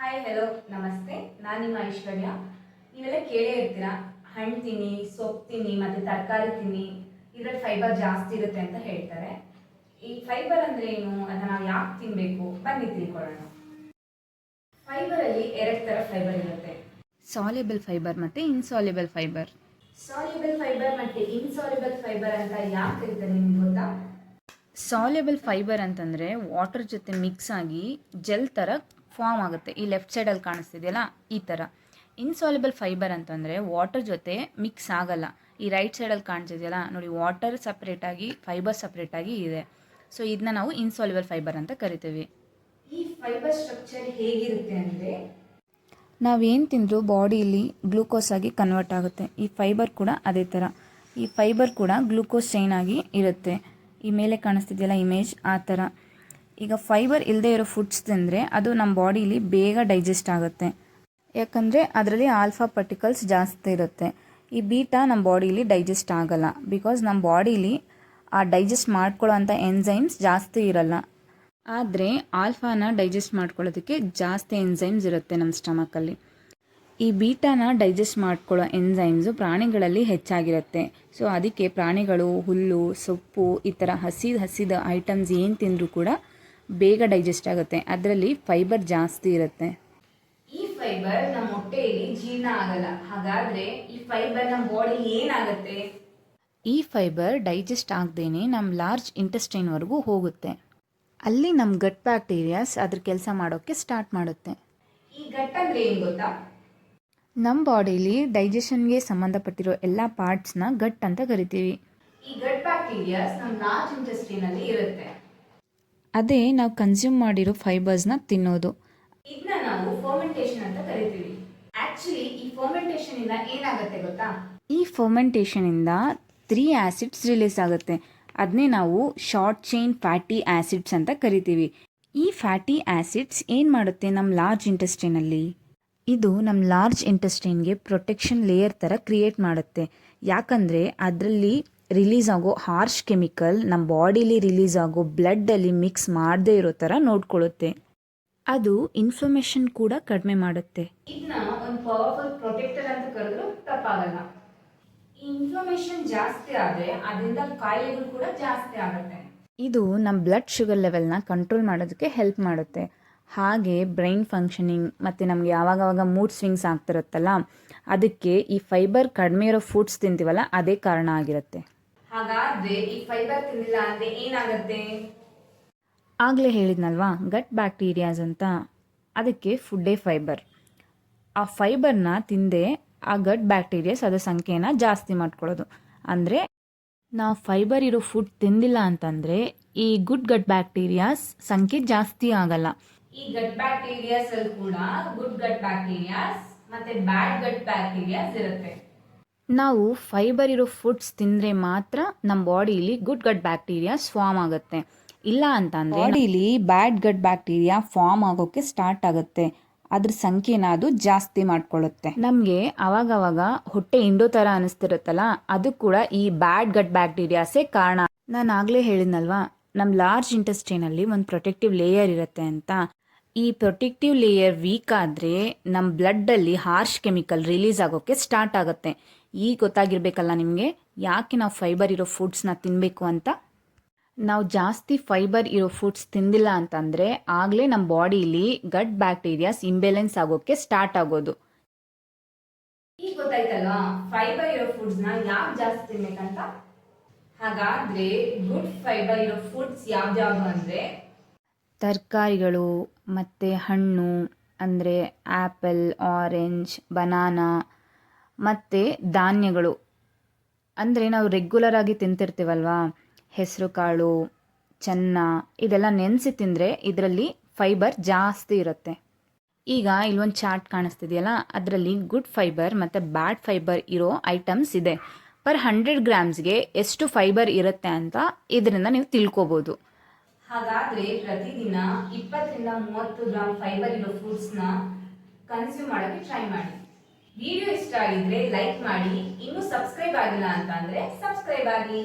Hi hello ನಮಸ್ತೆ. ನಾನು ನಿಮ್ಮ ಐಶ್ವರ್ಯ. ನೀವೆಲ್ಲ ಕೇಳೇ ಇರ್ತೀರಾ? ಹಣ್ಣು ತಿನ್ನಿ ಸೊಪ್ಪು ತಿನ್ನಿ ಮತ್ತು ತರಕಾರಿ ತಿನ್ನಿ ಇದರಲ್ಲಿ ಫೈಬರ್ ಜಾಸ್ತಿ ಇರುತ್ತೆ ಅಂತ ಹೇಳ್ತಾರೆ. ಈ ಫೈಬರ್ ಅಂದರೆ ಏನು? ಅದನ್ನ ನಾವು ಯಾಕೆ ತಿನ್ನಬೇಕು ಬನ್ನಿ ತಿಳ್ಕೊಳ್ಳೋಣ. ಫೈಬರಲ್ಲಿ ಎರಡು ಥರ ಫೈಬರ್ ಇರುತ್ತೆ. ಸಾಲ್ಯಬಲ್ ಫೈಬರ್ ಮತ್ತು ಇನ್ಸಾಲ್ಯಬಲ್ ಫೈಬರ್ ಸಾಲ್ಯಬಲ್ ಫೈಬರ್ ಮತ್ತು ಇನ್ಸಾಲ್ಯಬಲ್ ಫೈಬರ್ ಅಂತ ಯಾಕೆ ಇರುತ್ತೆ ನಿಮ್ಗೆ ಗೊತ್ತಾ? ಸಾಲ್ಯಬಲ್ ಫೈಬರ್ ಅಂತಂದರೆ ವಾಟರ್ ಜೊತೆ ಮಿಕ್ಸ್ ಆಗಿ ಜೆಲ್ ಥರ ಫಾರ್ಮ್ ಆಗುತ್ತೆ. ಈ ಲೆಫ್ಟ್ ಸೈಡಲ್ಲಿ ಕಾಣಿಸ್ತಿದೆಯಲ್ಲ? ಈ ಥರ ಇನ್ಸಾಲ್ಯುಬಲ್ ಫೈಬರ್ ಅಂತಂದರೆ ವಾಟರ್ ಜೊತೆ ಮಿಕ್ಸ್ ಆಗಲ್ಲ. ಈ ರೈಟ್ ಸೈಡಲ್ಲಿ ಕಾಣಿಸ್ತಿದೆಯಲ್ಲ ನೋಡಿ ವಾಟರ್ ಸಪ್ರೇಟಾಗಿ ಫೈಬರ್ ಸಪ್ರೇಟಾಗಿ ಇದೆ. ಸೊ ಇದನ್ನ ನಾವು ಇನ್ಸಾಲ್ಯುಬಲ್ ಫೈಬರ್ ಅಂತ ಕರಿತೀವಿ. ಈ ಫೈಬರ್ ಸ್ಟ್ರಕ್ಚರ್ ಹೇಗಿರುತ್ತೆ ಅಂದರೆ? ನಾವೇನು ತಿಂದರೂ ಬಾಡಿಲಿ ಗ್ಲೂಕೋಸ್ ಆಗಿ ಕನ್ವರ್ಟ್ ಆಗುತ್ತೆ. ಈ ಫೈಬರ್ ಕೂಡ ಅದೇ ಥರ ಈ ಫೈಬರ್ ಕೂಡ ಗ್ಲೂಕೋಸ್ ಚೈನ್ ಆಗಿ ಇರುತ್ತೆ. ಈ ಮೇಲೆ ಕಾಣಿಸ್ತಿದೆಯಲ್ಲ ಇಮೇಜ್ ಆ ಥರ ಈಗ ಫೈಬರ್ ಇಲ್ಲದೆ ಇರೋ ಫುಡ್ಸ್ ತಿಂದರೆ ಅದು ನಮ್ಮ ಬಾಡಿಲಿ ಬೇಗ ಡೈಜೆಸ್ಟ್ ಆಗುತ್ತೆ. ಯಾಕಂದರೆ ಅದರಲ್ಲಿ ಆಲ್ಫಾ ಪರ್ಟಿಕಲ್ಸ್ ಜಾಸ್ತಿ ಇರುತ್ತೆ. ಈ ಬೀಟಾ ನಮ್ಮ ಬಾಡಿಲಿ ಡೈಜೆಸ್ಟ್ ಆಗಲ್ಲ. ಬಿಕಾಸ್ ನಮ್ಮ ಬಾಡಿಲಿ ಆ ಡೈಜೆಸ್ಟ್ ಮಾಡ್ಕೊಳ್ಳೋ ಅಂಥ ಜಾಸ್ತಿ ಇರಲ್ಲ. ಆದರೆ ಆಲ್ಫಾನ ಡೈಜೆಸ್ಟ್ ಮಾಡ್ಕೊಳ್ಳೋದಕ್ಕೆ ಜಾಸ್ತಿ ಎನ್ಸೈಮ್ಸ್ ಇರುತ್ತೆ ನಮ್ಮ ಸ್ಟಮಕಲ್ಲಿ ಈ ಬೀಟಾನ ಡೈಜೆಸ್ಟ್ ಮಾಡ್ಕೊಳ್ಳೋ ಎನ್ಸೈಮ್ಸು ಪ್ರಾಣಿಗಳಲ್ಲಿ ಹೆಚ್ಚಾಗಿರುತ್ತೆ. ಸೊ ಅದಕ್ಕೆ ಪ್ರಾಣಿಗಳು ಹುಲ್ಲು, ಸೊಪ್ಪು ಈ ಥರ ಹಸಿದ ಹಸಿದ ಐಟಮ್ಸ್ ಏನು ತಿಂದರೂ ಕೂಡ ಬೇಗ ಡೈಜೆಸ್ಟ್ ಆಗುತ್ತೆ. ಅದರಲ್ಲಿ ಫೈಬರ್ ಜಾಸ್ತಿ ಇರುತ್ತೆ. ಈ ಫೈಬರ್ ನಮ್ಮ ಹೊಟ್ಟೆಯಲ್ಲಿ ಜೀರ್ಣ ಆಗಲ್ಲ. ಹಾಗಾದ್ರೆ ಈ ಫೈಬರ್ ನಮ್ಮ ಬಾಡಿ ಏನಾಗುತ್ತೆ? ಈ ಫೈಬರ್ ಡೈಜೆಸ್ಟ್ ಆಗದೇನೆ ನಮ್ಮ ಲಾರ್ಜ್ ಇಂಟೆಸ್ಟೈನ್ವರೆಗೂ ಹೋಗುತ್ತೆ. ಅಲ್ಲಿ ನಮ್ಮ ಗಟ್ ಬ್ಯಾಕ್ಟೀರಿಯಾಸ್ ಅದ್ರ ಕೆಲಸ ಮಾಡೋಕ್ಕೆ ಸ್ಟಾರ್ಟ್ ಮಾಡುತ್ತೆ. ಈ ಗಟ್ ಅಂದ್ರೆ ಏನು ಗೊತ್ತಾ? ನಮ್ಮ ಬಾಡಿಲಿ ಡೈಜೆಷನ್ಗೆ ಸಂಬಂಧಪಟ್ಟಿರೋ ಎಲ್ಲ ಪಾರ್ಟ್ಸ್ನ ಗಟ್ ಅಂತ ಕರಿತೀವಿ. ಈ ಗಟ್ ಬ್ಯಾಕ್ಟೀರಿಯಾಸ್ ನಮ್ಮ ಲಾರ್ಜ್ ಇಂಟೆಸ್ಟೈನ್ ಅಲ್ಲಿ ಇರುತ್ತೆ. ಅದೇ ನಾವು ಕನ್ಸ್ಯೂಮ್ ಮಾಡಿರೋ ಫೈಬರ್ಸ್ನ ತಿನ್ನೋದು. ಇದನ್ನ ನಾವು ಫರ್ಮೆಂಟೇಶನ್ ಅಂತ ಕರಿತೀವಿ. ಆಕ್ಚುಲಿ ಈ ಫರ್ಮೆಂಟೇಶನ್ ಇಂದ ಏನಾಗುತ್ತೆ ಗೊತ್ತಾ? ಈ ಫರ್ಮೆಂಟೇಷನಿಂದ ತ್ರೀ ಆಸಿಡ್ಸ್ ರಿಲೀಸ್ ಆಗುತ್ತೆ. ಅದನ್ನೇ ನಾವು ಶಾರ್ಟ್ ಚೈನ್ ಫ್ಯಾಟಿ ಆಸಿಡ್ಸ್ ಅಂತ ಕರಿತೀವಿ. ಈ ಫ್ಯಾಟಿ ಆಸಿಡ್ಸ್ ಏನು ಮಾಡುತ್ತೆ ನಮ್ಮ ಲಾರ್ಜ್ ಇಂಟೆಸ್ಟೈನಲ್ಲಿ ಇದು ನಮ್ಮ ಲಾರ್ಜ್ ಇಂಟೆಸ್ಟೈನ್ಗೆ ಪ್ರೊಟೆಕ್ಷನ್ ಲೇಯರ್ ಥರ ಕ್ರಿಯೇಟ್ ಮಾಡುತ್ತೆ. ಯಾಕಂದರೆ ಅದರಲ್ಲಿ ರಿಲೀಸ್ ಆಗೋ ಹಾರ್ಶ್ ಕೆಮಿಕಲ್ ನಮ್ಮ ಬಾಡಿಲಿ ರಿಲೀಸ್ ಆಗೋ ಬ್ಲಡ್ಡಲ್ಲಿ ಮಿಕ್ಸ್ ಮಾಡದೇ ಇರೋ ಥರ ನೋಡ್ಕೊಳ್ಳುತ್ತೆ. ಅದು ಇನ್ಫ್ಲಮೇಷನ್ ಕೂಡ ಕಡಿಮೆ ಮಾಡುತ್ತೆ. ಇದನ್ನ ಒಂದು ಪವರ್ಫುಲ್ ಪ್ರೊಟೆಕ್ಟರ್ ಅಂತ ಕರೆದ್ರು ತಪ್ಪಾಗಲ್ಲ. ಇನ್ಫ್ಲಮೇಷನ್ ಜಾಸ್ತಿ ಆದರೆ ಅದರಿಂದ ಕಾಯಿಲೆಗಳು ಕೂಡ ಜಾಸ್ತಿ ಆಗುತ್ತೆ. ಇದು ನಮ್ಮ ಬ್ಲಡ್ ಶುಗರ್ ಲೆವೆಲ್ನ ಕಂಟ್ರೋಲ್ ಮಾಡೋದಕ್ಕೆ ಹೆಲ್ಪ್ ಮಾಡುತ್ತೆ. ಹಾಗೆ ಬ್ರೈನ್ ಫಂಕ್ಷನಿಂಗ್ ಮತ್ತು ನಮಗೆ ಯಾವಾಗವಾಗ ಮೂಡ್ ಸ್ವಿಂಗ್ಸ್ ಆಗ್ತಿರುತ್ತಲ್ಲ ಅದಕ್ಕೆ ಈ ಫೈಬರ್ ಕಡಿಮೆ ಇರೋ ಫುಡ್ಸ್ ತಿಂತೀವಲ್ಲ ಅದೇ ಕಾರಣ ಆಗಿರುತ್ತೆ. ಹಾಗಾದ್ರೆ ಈ ಫೈಬರ್ ತಿನ್ನಿಲ್ಲ ಅಂದ್ರೆ ಏನಾಗುತ್ತೆ? ಆಗಲೇ ಹೇಳಿದ್ನಲ್ವಾ ಗಟ್ ಬ್ಯಾಕ್ಟೀರಿಯಾಸ್ ಅಂತ. ಅದಕ್ಕೆ ಫುಡ್ಡೇ ಫೈಬರ್ ಆ ಫೈಬರ್ನ ತಿಂದೆ ಆ ಗಟ್ ಬ್ಯಾಕ್ಟೀರಿಯಾಸ್ ಅದರ ಸಂಖ್ಯೆನ ಜಾಸ್ತಿ ಮಾಡ್ಕೊಳ್ಳೋದು ಅಂದರೆ ನಾವು ಫೈಬರ್ ಇರೋ ಫುಡ್ ತಿಂದಿಲ್ಲ ಅಂತಂದರೆ ಈ ಗುಡ್ ಗಟ್ ಬ್ಯಾಕ್ಟೀರಿಯಾಸ್ ಸಂಖ್ಯೆ ಜಾಸ್ತಿ ಆಗಲ್ಲ. ಈ ಗಟ್ ಬ್ಯಾಕ್ಟೀರಿಯಾಸ್ ಅಲ್ಲಿ ಕೂಡ ಗುಡ್ ಗಟ್ ಬ್ಯಾಕ್ಟೀರಿಯಾಸ್ ಮತ್ತೆ ಬ್ಯಾಡ್ ಗಟ್ ಬ್ಯಾಕ್ಟೀರಿಯಾಸ್ ಇರುತ್ತೆ. ನಾವು ಫೈಬರ್ ಇರೋ ಫುಡ್ಸ್ ತಿಂದರೆ ಮಾತ್ರ ನಮ್ಮ ಬಾಡಿಲಿ ಗುಡ್ ಗಟ್ ಬ್ಯಾಕ್ಟೀರಿಯಾ ಫಾರ್ಮ್ ಆಗುತ್ತೆ. ಇಲ್ಲ ಅಂತಂದರೆ ಬಾಡಿಲಿ ಬ್ಯಾಡ್ ಗಟ್ ಬ್ಯಾಕ್ಟೀರಿಯಾ ಫಾರ್ಮ್ ಆಗೋಕ್ಕೆ ಸ್ಟಾರ್ಟ್ ಆಗುತ್ತೆ. ಅದ್ರ ಸಂಖ್ಯೆನ ಅದು ಜಾಸ್ತಿ ಮಾಡ್ಕೊಳ್ಳುತ್ತೆ. ನಮಗೆ ಅವಾಗವಾಗ ಹೊಟ್ಟೆ ಇಂಡೋ ಥರ ಅನಿಸ್ತಿರುತ್ತಲ್ಲ ಅದು ಕೂಡ ಈ ಬ್ಯಾಡ್ ಗಟ್ ಬ್ಯಾಕ್ಟೀರಿಯಾಸೇ ಕಾರಣ. ನಾನು ಆಗಲೇ ಹೇಳಿದ್ನಲ್ವಾ ನಮ್ಮ ಲಾರ್ಜ್ ಇಂಟೆಸ್ಟೈನಲ್ಲಿ ಒಂದು ಪ್ರೊಟೆಕ್ಟಿವ್ ಲೇಯರ್ ಇರುತ್ತೆ ಅಂತ. ಈ ಪ್ರೊಟೆಕ್ಟಿವ್ ಲೇಯರ್ ವೀಕ್ ಆದರೆ ನಮ್ಮ ಬ್ಲಡ್ಡಲ್ಲಿ ಹಾರ್ಶ್ ಕೆಮಿಕಲ್ ರಿಲೀಸ್ ಆಗೋಕ್ಕೆ ಸ್ಟಾರ್ಟ್ ಆಗುತ್ತೆ. ಈಗ ಗೊತ್ತಾಗಿರ್ಬೇಕಲ್ಲ ನಿಮಗೆ? ಯಾಕೆ ನಾವು ಫೈಬರ್ ಇರೋ ಫುಡ್ಸ್ನ ತಿನ್ನಬೇಕು ಅಂತ? ನಾವು ಜಾಸ್ತಿ ಫೈಬರ್ ಇರೋ ಫುಡ್ಸ್ ತಿಂದಿಲ್ಲ ಅಂತಂದರೆ ಆಗಲೇ ನಮ್ಮ ಬಾಡಿಲಿ ಗಟ್ ಬ್ಯಾಕ್ಟೀರಿಯಾಸ್ ಇಂಬ್ಯಾಲೆನ್ಸ್ ಆಗೋಕ್ಕೆ ಸ್ಟಾರ್ಟ್ ಆಗೋದು. ಈಗ ಗೊತ್ತಾಯ್ತಲ್ವಾ? ಫೈಬರ್ ಇರೋ ಫುಡ್ಸ್ನ ಯಾಕೆ ಜಾಸ್ತಿ ತಿನ್ಬೇಕಂತ? ಹಾಗಾದ್ರೆ ಗುಡ್ ಫೈಬರ್ ಇರೋ ಫುಡ್ಸ್ ಯಾವ್ದ್ಯಾವ್ದು ಅಂದರೆ? ತರಕಾರಿಗಳು ಮತ್ತು ಹಣ್ಣು ಅಂದರೆ ಆ್ಯಪಲ್ ಆರೆಂಜ್ ಬನಾನಾ ಮತ್ತು ಧಾನ್ಯಗಳು. ಅಂದರೆ ನಾವು ರೆಗ್ಯುಲರ್ ಆಗಿ ತಿಂತಿರ್ತೀವಲ್ವಾ? ಹೆಸರು ಕಾಳು, ಚೆನ್ನ, ಇದೆಲ್ಲ ನೆನೆಸಿ ತಿಂದರೆ ಇದರಲ್ಲಿ ಫೈಬರ್ ಜಾಸ್ತಿ ಇರುತ್ತೆ. ಈಗ ಇಲ್ಲೊಂದು ಚಾರ್ಟ್ ಕಾಣಿಸ್ತಿದೆಯಲ್ಲ? ಅದರಲ್ಲಿ ಗುಡ್ ಫೈಬರ್ ಮತ್ತು ಬ್ಯಾಡ್ ಫೈಬರ್ ಇರೋ ಐಟಮ್ಸ್ ಇದೆ. ಪರ್ ಹಂಡ್ರೆಡ್ ಗ್ರಾಮ್ಸ್ಗೆ ಎಷ್ಟು ಫೈಬರ್ ಇರುತ್ತೆ ಅಂತ ಇದರಿಂದ ನೀವು ತಿಳ್ಕೊಬೋದು. ಹಾಗಾದ್ರೆ ಪ್ರತಿದಿನ ಇಪ್ಪತ್ತರಿಂದ ಮೂವತ್ತು ಗ್ರಾಮ್ ಫೈಬರ್ ಇರೋ ಫುಡ್ಸ್ನ ಕನ್ಸ್ಯೂಮ್ ಮಾಡೋಕ್ಕೆ ಟ್ರೈ ಮಾಡಿ. ವಿಡಿಯೋ ಇಷ್ಟ ಆಗಿದ್ರೆ ಲೈಕ್ ಮಾಡಿ ಇನ್ನೂ ಸಬ್ಸ್ಕ್ರೈಬ್ ಆಗಿಲ್ಲ ಅಂತ ಅಂದ್ರೆ ಸಬ್ಸ್ಕ್ರೈಬ್ ಆಗಿ.